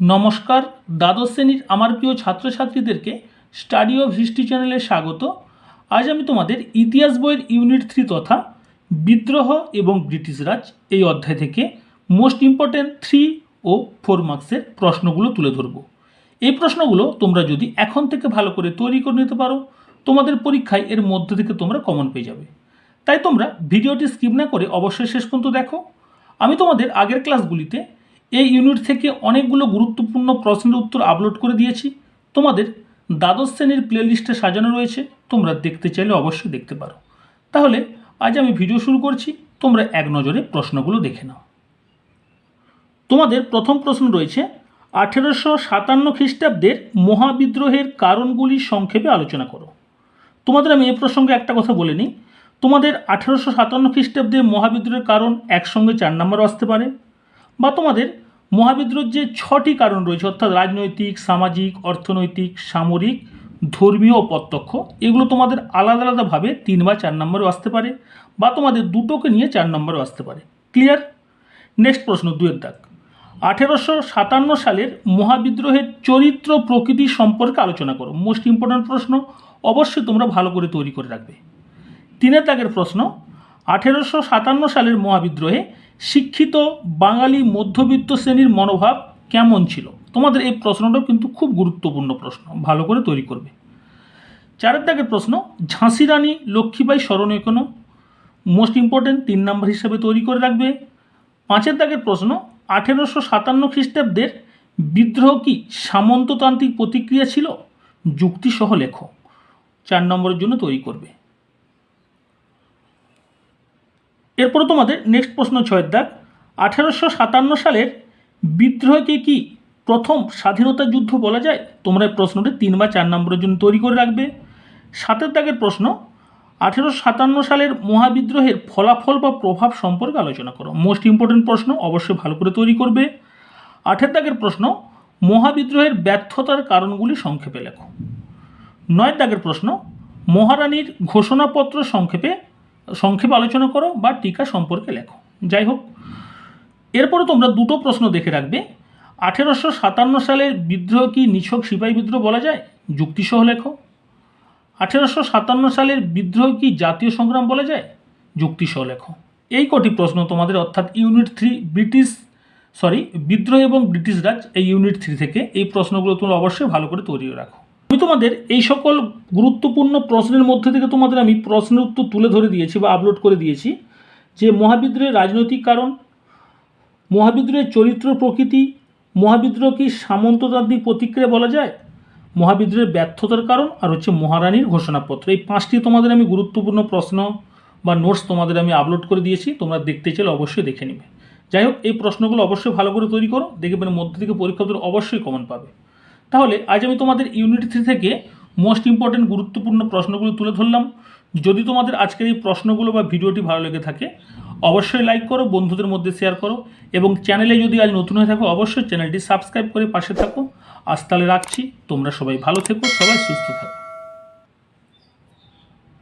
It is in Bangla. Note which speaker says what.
Speaker 1: নমস্কার, দ্বাদশ শ্রেণির আমার প্রিয় ছাত্রছাত্রীদেরকে স্টাডি অফ হিস্ট্রি চ্যানেলে স্বাগত। আজ আমি তোমাদের ইতিহাস বইয়ের ইউনিট থ্রি তথা বিদ্রোহ এবং ব্রিটিশ রাজ এই অধ্যায় থেকে মোস্ট ইম্পর্ট্যান্ট থ্রি ও ফোর মার্কসের প্রশ্নগুলো তুলে ধরব। এই প্রশ্নগুলো তোমরা যদি এখন থেকে ভালো করে তৈরি করে নিতে পারো, তোমাদের পরীক্ষায় এর মধ্যে থেকে তোমরা কমন পেয়ে যাবে। তাই তোমরা ভিডিওটি স্কিপ না করে অবশ্যই শেষ পর্যন্ত দেখো। আমি তোমাদের আগের ক্লাসগুলিতে এই ইউনিট থেকে অনেকগুলো গুরুত্বপূর্ণ প্রশ্নের উত্তর আপলোড করে দিয়েছি। তোমাদের দ্বাদশ শ্রেণির প্লেলিস্টে সাজানো রয়েছে। তোমরা দেখতে চাইলে অবশ্যই দেখতে পারো। তাহলে আজ আমি ভিডিও শুরু করছি। তোমরা এক নজরে প্রশ্নগুলো দেখে নাও। তোমাদের প্রথম প্রশ্ন রয়েছে, আঠেরোশো সাতান্ন খ্রিস্টাব্দের মহাবিদ্রোহের কারণগুলি সংক্ষেপে আলোচনা করো। তোমাদের আমি এ প্রসঙ্গে একটা কথা বলে নিই। তোমাদের আঠেরোশো সাতান্ন খ্রিস্টাব্দে মহাবিদ্রোহের কারণ একসঙ্গে চার নম্বর আসতে পারে। বা তোমাদের মহাবিদ্রোহের যে ছটি কারণ রয়েছে, অর্থাৎ রাজনৈতিক, সামাজিক, অর্থনৈতিক, সামরিক, ধর্মীয় প্রত্যক্ষ, এগুলো তোমাদের আলাদা আলাদাভাবে তিন বা চার নম্বরেও আসতে পারে বা তোমাদের দুটোকে নিয়ে চার নম্বরেও আসতে পারে। ক্লিয়ার নেক্সট প্রশ্ন, দুয়ের দাগ। আঠেরোশো সাতান্ন সালের মহাবিদ্রোহের চরিত্র প্রকৃতি সম্পর্কে আলোচনা করো। মোস্ট ইম্পর্ট্যান্ট প্রশ্ন, অবশ্যই তোমরা ভালো করে তৈরি করে রাখবে। তিনের দাগের প্রশ্ন, আঠেরোশো সাতান্ন সালের মহাবিদ্রোহে শিক্ষিত বাঙালি মধ্যবিত্ত শ্রেণির মনোভাব কেমন ছিল? তোমাদের এই প্রশ্নটাও কিন্তু খুব গুরুত্বপূর্ণ প্রশ্ন, ভালো করে তৈরি করবে। চারের দাগের প্রশ্ন, ঝাঁসি রানী লক্ষ্মীবাই স্মরণীয় কোনো মোস্ট ইম্পর্টেন্ট তিন নম্বর হিসেবে তৈরি করে রাখবে। পাঁচের দাগের প্রশ্ন, আঠেরোশো সাতান্ন খ্রিস্টাব্দের বিদ্রোহ কি সামন্ততান্ত্রিক প্রতিক্রিয়া ছিল? যুক্তিসহ লেখো। চার নম্বরের জন্য তৈরি করবে। এরপরে তোমাদের নেক্সট প্রশ্ন ছয়ের দাগ আঠেরোশো সাতান্ন সালের বিদ্রোহকে কি প্রথম স্বাধীনতা যুদ্ধ বলা যায়? তোমরা এই প্রশ্নটি তিন বা চার নম্বরের জন্য তৈরি করে রাখবে। সাতের দাগের প্রশ্ন, আঠেরোশো সাতান্ন সালের মহাবিদ্রোহের ফলাফল বা প্রভাব সম্পর্কে আলোচনা করো। মোস্ট ইম্পর্টেন্ট প্রশ্ন, অবশ্যই ভালো করে তৈরি করবে। আঠের দাগের প্রশ্ন, মহাবিদ্রোহের ব্যর্থতার কারণগুলি সংক্ষেপে লেখো। নয়ের দাগের প্রশ্ন, মহারানীর ঘোষণাপত্র সংক্ষেপে সংক্ষেপে আলোচনা করো বা টিকা সম্পর্কে লেখো। যাই হোক, এরপরে তোমরা দুটো প্রশ্ন দেখে রাখবে। আঠেরোশো সাতান্ন সালের বিদ্রোহ কি নিছক সিপাহী বিদ্রোহ বলা যায়? যুক্তিসহ লেখো। আঠেরোশো সাতান্ন সালের বিদ্রোহ কি জাতীয় সংগ্রাম বলা যায়? যুক্তিসহ লেখো। এই কটি প্রশ্ন তোমাদের অর্থাৎ ইউনিট থ্রি ব্রিটিশ, সরি, বিদ্রোহ এবং ব্রিটিশ রাজ এই ইউনিট থ্রি থেকে এই প্রশ্নগুলো তোমরা অবশ্যই ভালো করে তৈরি রাখো। আমি তোমাদের এই সকল গুরুত্বপূর্ণ প্রশ্নের মধ্যে থেকে তোমাদের আমি প্রশ্নের উত্তর তুলে ধরে দিয়েছি বা আপলোড করে দিয়েছি, যে মহাবিদ্রোহের রাজনৈতিক কারণ, মহাবিদ্রোহের চরিত্র প্রকৃতি, মহাবিদ্রোহ কি সামন্ততান্ত্রিক প্রতিক্রিয়া বলা যায়, মহাবিদ্রোহের ব্যর্থতার কারণ আর হচ্ছে মহারানীর ঘোষণাপত্র। এই পাঁচটি তোমাদের আমি গুরুত্বপূর্ণ প্রশ্ন বা নোটস তোমাদের আমি আপলোড করে দিয়েছি, তোমরা দেখতে চাইলে অবশ্যই দেখে নেবে। যাই হোক, এই প্রশ্নগুলো অবশ্যই ভালো করে তৈরি করো দেখবেন মধ্যে থেকে পরীক্ষা অবশ্যই কমন পাবে। তাহলে আজ আমি তোমাদের ইউনিট থ্রি থেকে মোস্ট ইম্পর্টেন্ট গুরুত্বপূর্ণ প্রশ্নগুলো তুলে ধরলাম। যদি তোমাদের আজকের এই প্রশ্নগুলো বা ভিডিওটি ভালো লেগে থাকে, অবশ্যই লাইক করো, বন্ধুদের মধ্যে শেয়ার করো এবং চ্যানেলে যদি আজ নতুন হয়ে থাকো, অবশ্যই চ্যানেলটি সাবস্ক্রাইব করে পাশে থাকো। আজ তাহলে রাখছি। তোমরা সবাই ভালো থেকো, সবাই সুস্থ থাকো।